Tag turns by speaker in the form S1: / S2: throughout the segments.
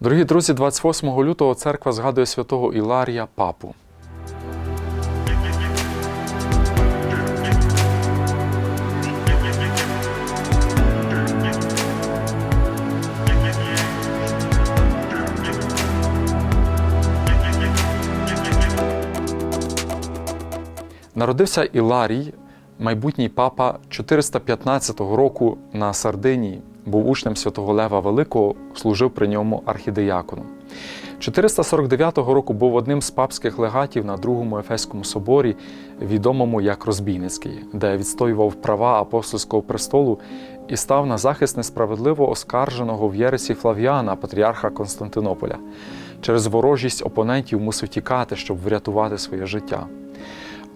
S1: Дорогі друзі, 28 лютого церква згадує святого Іларія Папу. Народився Іларій, майбутній папа 415 року на Сардинії. Був учнем святого Лева Великого, служив при ньому архідеяконом. 449 року був одним з папських легатів на Другому Ефеському соборі, відомому як Розбійницький, де відстоював права апостольського престолу і став на захист несправедливо оскарженого в Єресі Флавіана, патріарха Константинополя. Через ворожість опонентів мусив тікати, щоб врятувати своє життя.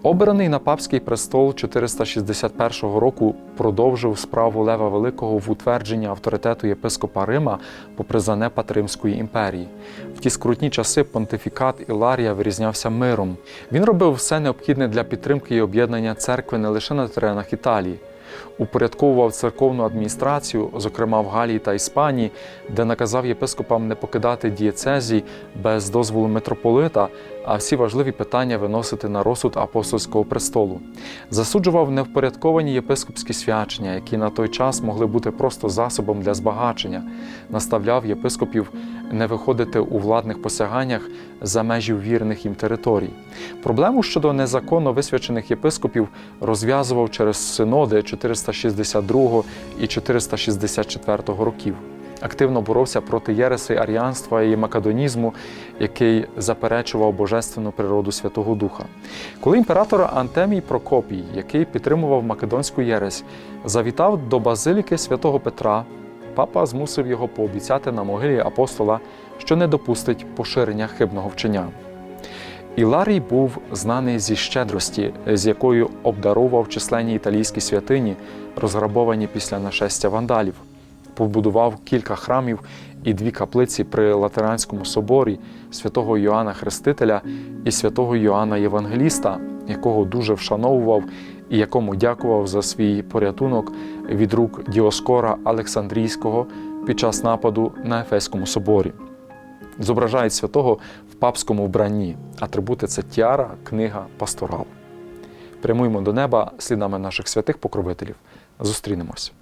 S1: Обраний на папський престол 461 року продовжив справу Лева Великого в утвердженні авторитету єпископа Рима попри занепад Римської імперії. В ті скрутні часи понтифікат Іларія вирізнявся миром. Він робив все необхідне для підтримки і об'єднання церкви не лише на теренах Італії. Упорядковував церковну адміністрацію, зокрема в Галії та Іспанії, де наказав єпископам не покидати дієцезій без дозволу митрополита, а всі важливі питання виносити на розсуд апостольського престолу. Засуджував невпорядковані єпископські свячення, які на той час могли бути просто засобом для збагачення, наставляв єпископів не виходити у владних посяганнях за межі вірних їм територій. Проблему щодо незаконно висвячених єпископів розв'язував через синоди 462 і 464 років. Активно боровся проти єреси аріанства і македонізму, який заперечував божественну природу Святого Духа. Коли імператор Антемій Прокопій, який підтримував македонську єресь, завітав до базиліки святого Петра, папа змусив його пообіцяти на могилі апостола, що не допустить поширення хибного вчення. Іларій був знаний зі щедрості, з якою обдарував численні італійські святині, розграбовані після нашестя вандалів. Побудував кілька храмів і дві каплиці при Латеранському соборі святого Йоанна Хрестителя і святого Йоанна Євангеліста, якого дуже вшановував і якому дякував за свій порятунок від рук Діоскора Олександрійського під час нападу на Ефеському соборі. Зображають святого в папському вбранні. Атрибути це тіара, книга, пасторал. Прямуємо до неба слідами наших святих покровителів. Зустрінемось.